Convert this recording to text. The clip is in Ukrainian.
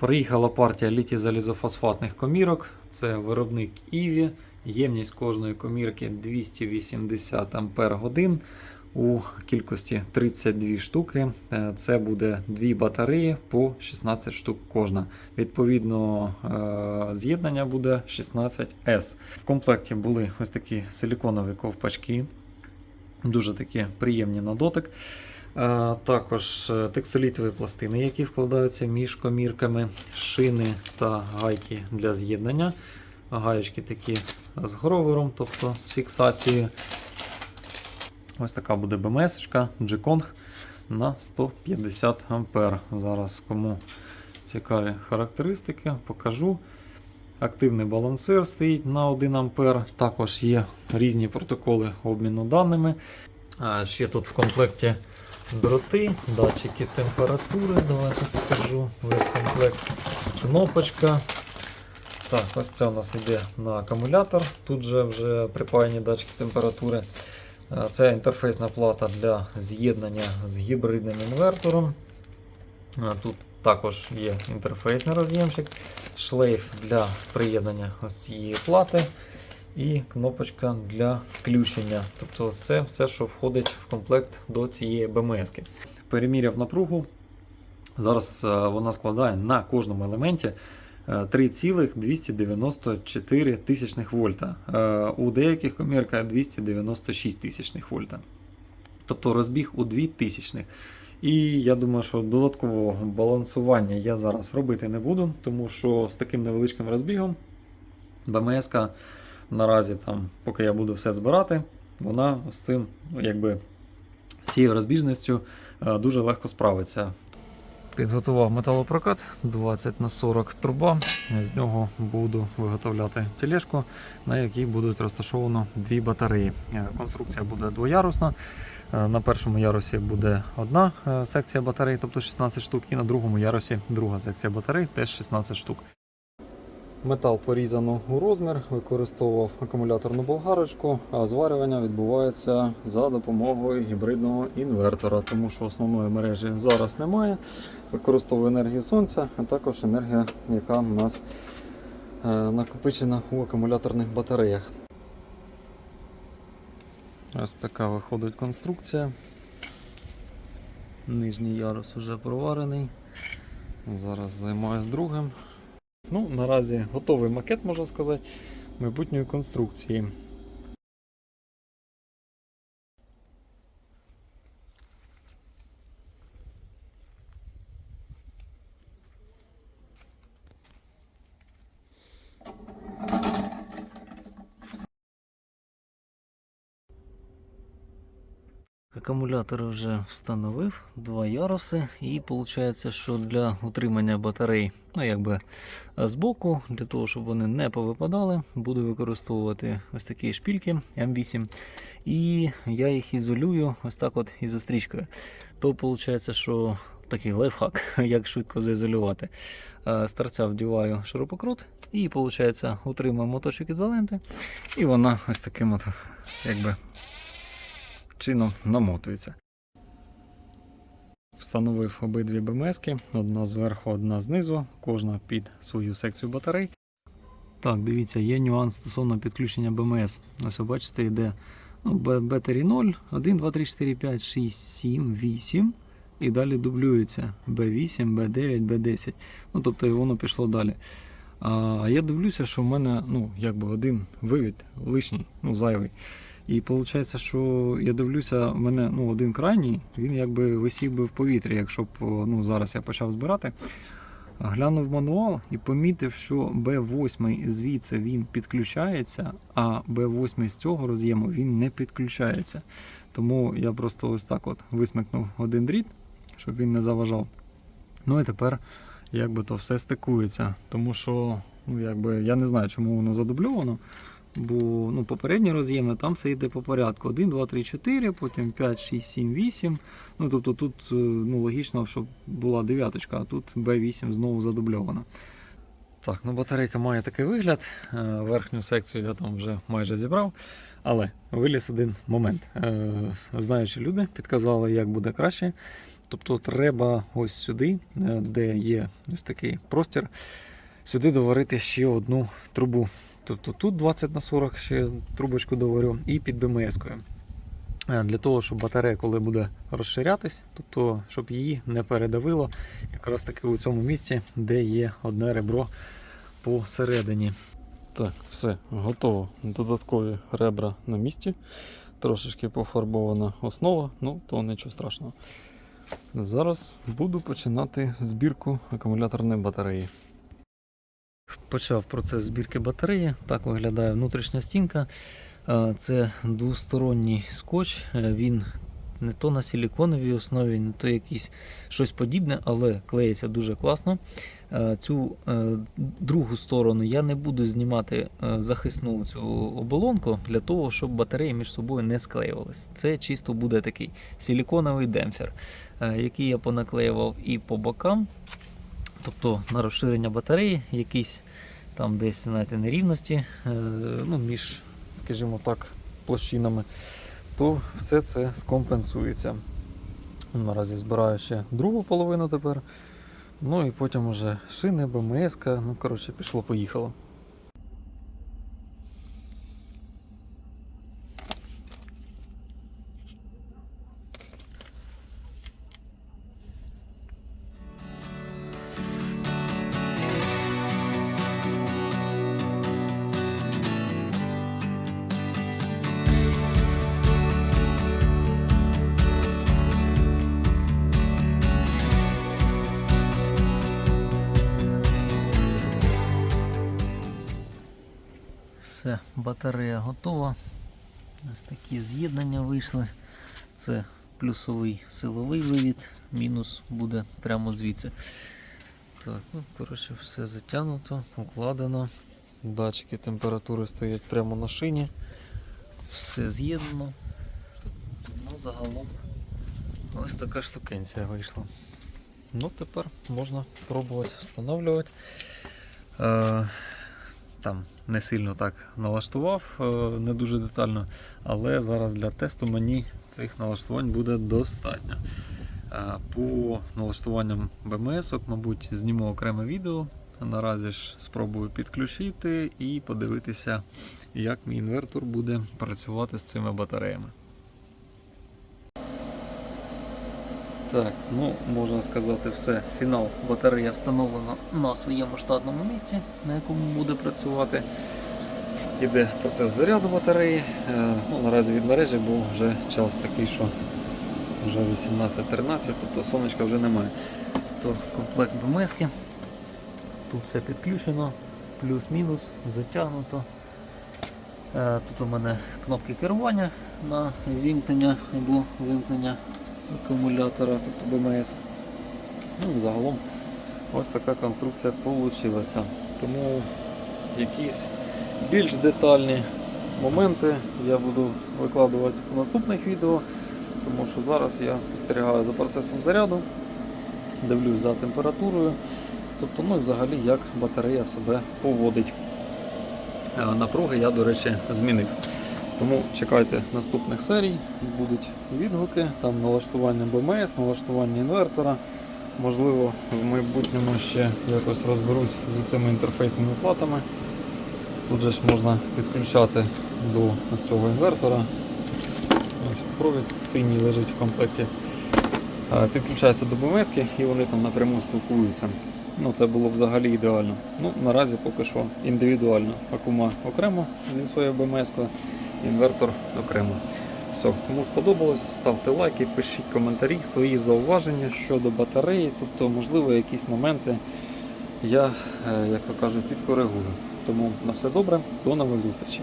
Приїхала партія літій залізофосфатних комірок. Це виробник Іві. Ємність кожної комірки 280 Ампер годин у кількості 32 штуки. Е, Це буде дві батареї по 16 штук кожна. Відповідно, е, з'єднання буде 16S. В комплекті були ось такі силіконові ковпачки. Дуже такі приємні на дотик. Також е, текстолітові пластини, які вкладаються між комірками, шини та гайки для з'єднання. Гаєчки такі з гровером, тобто з фіксацією. Ось така буде БМС G-Kong на 150 А. Зараз кому цікаві характеристики, покажу. Активний балансир стоїть на 1 А. Також є різні протоколи обміну даними. Ще тут в комплекті дроти, датчики температури. Давайте покажу весь комплект. Кнопочка. Так, ось це у нас йде на акумулятор. Тут же вже припаяні датчики температури. Е, Це інтерфейсна плата для з'єднання з гібридним інвертором. Е, Тут також є інтерфейсний роз'ємчик, шлейф для приєднання ось цієї плати і кнопочка для включення. Тобто це все, що входить в комплект до цієї БМС. Переміряв напругу. Зараз е, вона складає на кожному елементі е, 3,294 тисячних вольта. Е, У деяких комірках 296 тисячних вольта. Тобто розбіг у 2 тисячних. І я думаю, що додаткового балансування я зараз робити не буду, тому що з таким невеличким розбігом БМС наразі, там, поки я буду все збирати, вона з цим, якби, з цією розбіжністю е, дуже легко справиться. Підготував металопрокат 20 на 40 труба. З нього буду виготовляти тележку, на якій будуть розташовано дві батареї. Е, Конструкція буде двоярусна. Е, На першому ярусі буде одна секція батарей, тобто 16 штук, і на другому ярусі друга секція батарей, теж 16 штук. Метал порізано у розмір, використовував акумуляторну болгарочку, а зварювання відбувається за допомогою гібридного інвертора, тому що основної мережі зараз немає. Використовую енергію сонця, а також енергія, яка у нас е, накопичена у акумуляторних батареях. Ось така виходить конструкція. Нижній ярус вже проварений. Зараз займаюсь другим. Ну, наразі готовий макет, можна сказати, майбутньої конструкції. Акумулятор вже встановив два яруси, і виходить, що для утримання батарей, ну якби е, збоку, для того, щоб вони не повипадали, буду використовувати ось такі шпільки М8. І я їх ізолюю ось так от ізострічкою. То виходить, що такий лайфхак, як швидко заізолювати. Е, З торця вдіваю шурупокрут і виходить, утримую моточок ізоленти, і вона ось таким от, якби чином намотується. Встановив обидві БМСки, одна зверху, одна знизу, кожна під свою секцію батарей. Так, дивіться, є нюанс стосовно підключення БМС. Ось ви бачите, йде ну, Б- Battery 0, 1, 2, 3, 4, 5, 6, 7, 8. І далі дублюється B8, B9, B10. Ну, тобто воно пішло далі. А я дивлюся, що в мене ну, якби один вивід лишній, ну, зайвий. І виходить, що я дивлюся, в мене ну, один крайній, він якби висів би в повітрі, якщо б ну, зараз я почав збирати. Глянув мануал і помітив, що B8 звідси він підключається, а B8 з цього роз'єму він не підключається. Тому я просто ось так от висмикнув один дріт, щоб він не заважав. Ну і тепер якби то все стикується. Тому що ну, якби, я не знаю, чому воно задубльовано. Бо ну, попередні роз'єми там все йде по порядку. 1, 2, 3, 4, потім 5, 6, 7, 8. Ну, тобто тут е, ну, логічно, щоб була дев'яточка, а тут B8 знову задубльована. Так, ну батарейка має такий вигляд. Е, Верхню секцію я там вже майже зібрав. Але виліз один момент. Е, Знаючи люди, підказали, як буде краще. Тобто треба ось сюди, де є ось такий простір, сюди доварити ще одну трубу. Тобто тут 20 на 40 ще трубочку доварю і під БМС-кою. Е, Для того, щоб батарея, коли буде розширятись, тобто, щоб її не передавило, якраз таки у цьому місці, де є одне ребро посередині. Так, все, готово. Додаткові ребра на місці. Трошечки пофарбована основа, ну то нічого страшного. Зараз буду починати збірку акумуляторної батареї. Почав процес збірки батареї. Так виглядає внутрішня стінка. Е, Це двосторонній скотч. Е, Він не то на силіконовій основі, не то якийсь щось подібне, але клеїться дуже класно. Е, Цю другу сторону я не буду знімати захисну цю оболонку для того, щоб батареї між собою не склеювалися. Це чисто буде такий силіконовий демпфер, який я понаклеював і по бокам. Тобто на розширення батареї, якісь там десь знаєте, нерівності е, ну, між, скажімо так, площинами, то все це скомпенсується. Наразі збираю ще другу половину тепер. Ну і потім уже шини, БМС, ну коротше, пішло-поїхало. Батарея готова. Ось такі з'єднання вийшли. Це плюсовий силовий вивід, мінус буде прямо звідси. Так, ну, коротше, все затягнуто, укладено. Датчики температури стоять прямо на шині. Все з'єднано. Ну, загалом ось така штукенція вийшла. Ну, тепер можна пробувати встановлювати. Там не сильно так налаштував, е, не дуже детально, але зараз для тесту мені цих налаштувань буде достатньо. Е, По налаштуванням БМС, мабуть, зніму окреме відео. Наразі ж спробую підключити і подивитися, як мій інвертор буде працювати з цими батареями. Так, ну можна сказати, все. Фінал батарея встановлена на своєму штатному місці, на якому буде працювати. Іде процес заряду батареї. Е, Ну, наразі від мережі, бо вже час такий, що вже 18-13, тобто сонечка вже немає. То комплект БМС. Тут все підключено, плюс-мінус, затягнуто. Е, Тут у мене кнопки керування на вімкнення або вимкнення акумулятора, тобто БМС. Ну, загалом ось така конструкція вийшла. Тому якісь більш детальні моменти я буду викладувати в наступних відео, тому що зараз я спостерігаю за процесом заряду, дивлюсь за температурою, тобто, ну і взагалі як батарея себе поводить. Е, Напруги я, до речі, змінив. Тому чекайте наступних серій, будуть відгуки, там налаштування БМС, налаштування інвертора. Можливо, в майбутньому ще якось розберусь з цими інтерфейсними платами. Тут же ж можна підключати до цього інвертора. Ось провід синій лежить в комплекті. Підключається до БМС і вони там напряму спілкуються. Ну, це було б взагалі ідеально. Ну, наразі поки що індивідуально. Акума окремо зі своєю БМС-кою, інвертор окремо. Все, кому сподобалось, ставте лайки, пишіть коментарі, свої зауваження щодо батареї, тобто, можливо, якісь моменти я, е, як то кажуть, підкоригую. Тому на все добре, до нових зустрічей.